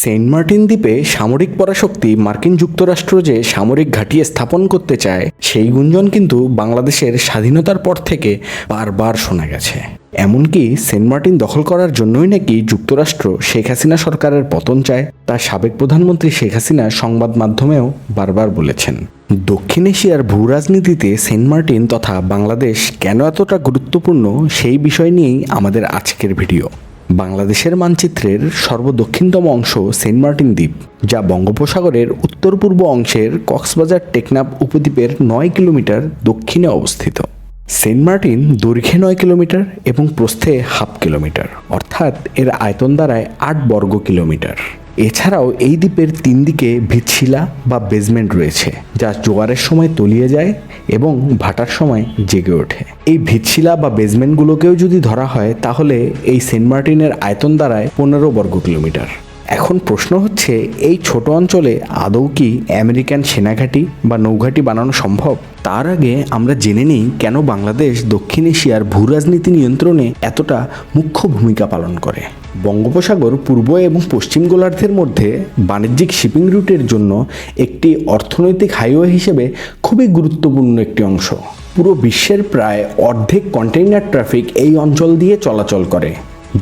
Saint Martin দ্বীপে সামরিক পরাশক্তি মার্কিন যুক্তরাষ্ট্র যে সামরিক ঘাঁটি স্থাপন করতে চায়, সেই গুঞ্জন কিন্তু বাংলাদেশের স্বাধীনতার পর থেকে বারবার শোনা গেছে। এমনকি সেন্ট মার্টিন দখল করার জন্যই নাকি যুক্তরাষ্ট্র শেখ হাসিনা সরকারের পতন চায় তার সাবেক প্রধানমন্ত্রী শেখ হাসিনা সংবাদ মাধ্যমেও বারবার বলেছেন। দক্ষিণ এশিয়ার ভূ রাজনীতিতে সেন্ট মার্টিন তথা বাংলাদেশ কেন এতটা গুরুত্বপূর্ণ সেই বিষয় নিয়েই আমাদের আজকের ভিডিও। বাংলাদেশের মানচিত্রের সর্বদক্ষিণতম অংশ সেন্ট মার্টিন দ্বীপ, যা বঙ্গোপসাগরের উত্তর পূর্ব অংশের কক্সবাজার টেকনাফ উপদ্বীপের নয় কিলোমিটার দক্ষিণে অবস্থিত। সেন্ট মার্টিন দৈর্ঘ্যে নয় কিলোমিটার এবং প্রস্থে হাফ কিলোমিটার, অর্থাৎ এর আয়তন দ্বারায় আট বর্গ কিলোমিটার। এছাড়াও এই দ্বীপের তিন দিকে ভিতশিলা বা বেজমেন্ট রয়েছে, যা জোয়ারের সময় তলিয়ে যায় এবং ভাটার সময় জেগে ওঠে। এই ভিতশিলা বা বেজমেন্টগুলোকেও যদি ধরা হয়, তাহলে এই সেন্ট মার্টিনের আয়তন দ্বারায় পনেরো বর্গ কিলোমিটার। এখন প্রশ্ন হচ্ছে, এই ছোট অঞ্চলে আদৌ কি আমেরিকান সেনাঘাঁটি বা নৌঘাঁটি বানানো সম্ভব? তার আগে আমরা জেনে নিই কেন বাংলাদেশ দক্ষিণ এশিয়ার ভূ রাজনীতি নিয়ন্ত্রণে এতটা মুখ্য ভূমিকা পালন করে। বঙ্গোপসাগর পূর্ব এবং পশ্চিম গোলার্ধের মধ্যে বাণিজ্যিক শিপিং রুটের জন্য একটি অর্থনৈতিক হাইওয়ে হিসেবে খুবই গুরুত্বপূর্ণ একটি অংশ। পুরো বিশ্বের প্রায় অর্ধেক কন্টেইনার ট্রাফিক এই অঞ্চল দিয়ে চলাচল করে।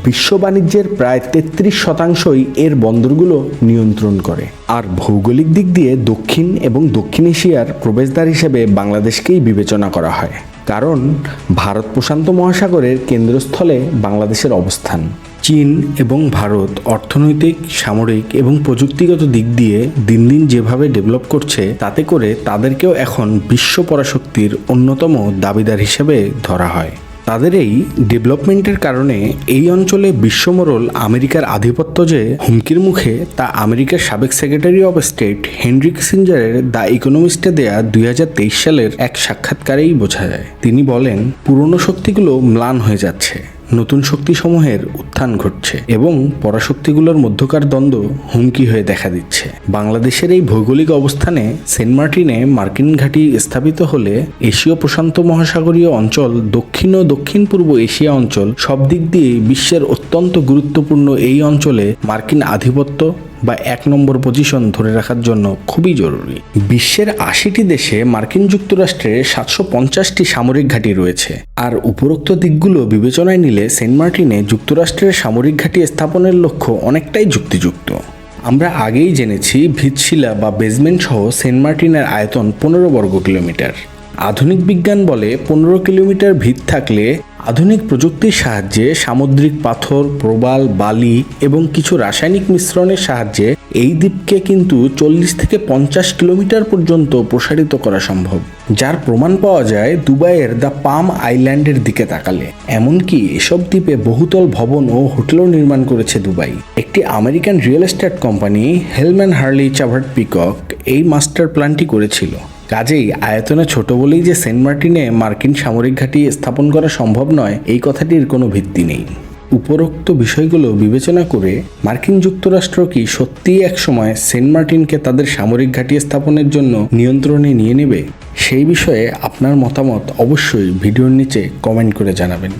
বিশ্ব বাণিজ্যের প্রায় তেত্রিশ শতাংশই এর বন্দরগুলো নিয়ন্ত্রণ করে। আর ভৌগোলিক দিক দিয়ে দক্ষিণ এবং দক্ষিণ এশিয়ার প্রবেশদ্বার হিসেবে বাংলাদেশকেই বিবেচনা করা হয়। কারণ ভারত প্রশান্ত মহাসাগরের কেন্দ্রস্থলে বাংলাদেশের অবস্থান। চীন এবং ভারত অর্থনৈতিক, সামরিক এবং প্রযুক্তিগত দিক দিয়ে দিন দিন যেভাবে ডেভেলপ করছে, তাতে করে তাদেরকেও এখন বিশ্ব পরাশক্তির অন্যতম দাবিদার হিসেবে ধরা হয়। তাদের এই ডেভেলপমেন্টের কারণে এই অঞ্চলে বিশ্বমোরল আমেরিকার আধিপত্য যে হুমকির মুখে তা আমেরিকার সাবেক সেক্রেটারি অফ স্টেট হেনরি কিসিঞ্জারের দ্য ইকোনমিস্টে দেয়া দুই হাজার তেইশ সালের এক সাক্ষাৎকারেই বোঝা যায়। তিনি বলেন, পুরনো শক্তিগুলো ম্লান হয়ে যাচ্ছে। নতুন শক্তিসমূহের উত্থান ঘটছে এবং পরাশক্তিগুলোর মধ্যকার দ্বন্দ্ব হুমকি হয়ে দেখা দিচ্ছে। বাংলাদেশের এই ভৌগোলিক অবস্থানে সেন্ট মার্টিনে মার্কিন ঘাঁটি স্থাপিত হলে এশীয় প্রশান্ত মহাসাগরীয় অঞ্চল, দক্ষিণ ও দক্ষিণ পূর্ব এশিয়া অঞ্চল সব দিক দিয়ে বিশ্বের অত্যন্ত গুরুত্বপূর্ণ এই অঞ্চলে মার্কিন আধিপত্য বা এক নম্বর পজিশন ধরে রাখার জন্য খুবই জরুরি। বিশ্বের আশিটি দেশে মার্কিন যুক্তরাষ্ট্রের সাতশো পঞ্চাশটি সামরিক ঘাঁটি রয়েছে। আর উপরোক্ত দিকগুলো বিবেচনায় নিলে সেন্ট মার্টিনে যুক্তরাষ্ট্রের সামরিক ঘাঁটি স্থাপনের লক্ষ্য অনেকটাই যুক্তিযুক্ত। আমরা আগেই জেনেছি ভিতশিলা বা বেসমেন্ট সহ সেন্ট মার্টিনের আয়তন পনেরো বর্গ কিলোমিটার। আধুনিক বিজ্ঞান বলে পনেরো কিলোমিটার ভিত থাকলে আধুনিক প্রযুক্তির সাহায্যে সামুদ্রিক পাথর, প্রবাল, বালি এবং কিছু রাসায়নিক মিশ্রণের সাহায্যে এই দ্বীপকে কিন্তু চল্লিশ থেকে পঞ্চাশ কিলোমিটার পর্যন্ত প্রসারিত করা সম্ভব। যার প্রমাণ পাওয়া যায় দুবাইয়ের দ্য পাম আইল্যান্ডের দিকে তাকালে। এমনকি এসব দ্বীপে বহুতল ভবন ও হোটেলও নির্মাণ করেছে দুবাই। একটি American real estate company, Helman Hurley Charvat Peacock, এই মাস্টার প্ল্যানটি করেছিল। কাজেই আয়তনে ছোট বলেই যে সেন্ট মার্টিনে মার্কিন সামরিক ঘাঁটি স্থাপন করা সম্ভব নয়, এই কথাটির কোনো ভিত্তি নেই। উপরোক্ত বিষয়গুলো বিবেচনা করে মার্কিন যুক্তরাষ্ট্র কি সত্যিই একসময় সেন্ট মার্টিনকে তাদের সামরিক ঘাঁটি স্থাপনের জন্য নিয়ন্ত্রণে নিয়ে নেবে? সেই বিষয়ে আপনার মতামত অবশ্যই ভিডিওর নিচে কমেন্ট করে জানাবেন।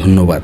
ধন্যবাদ।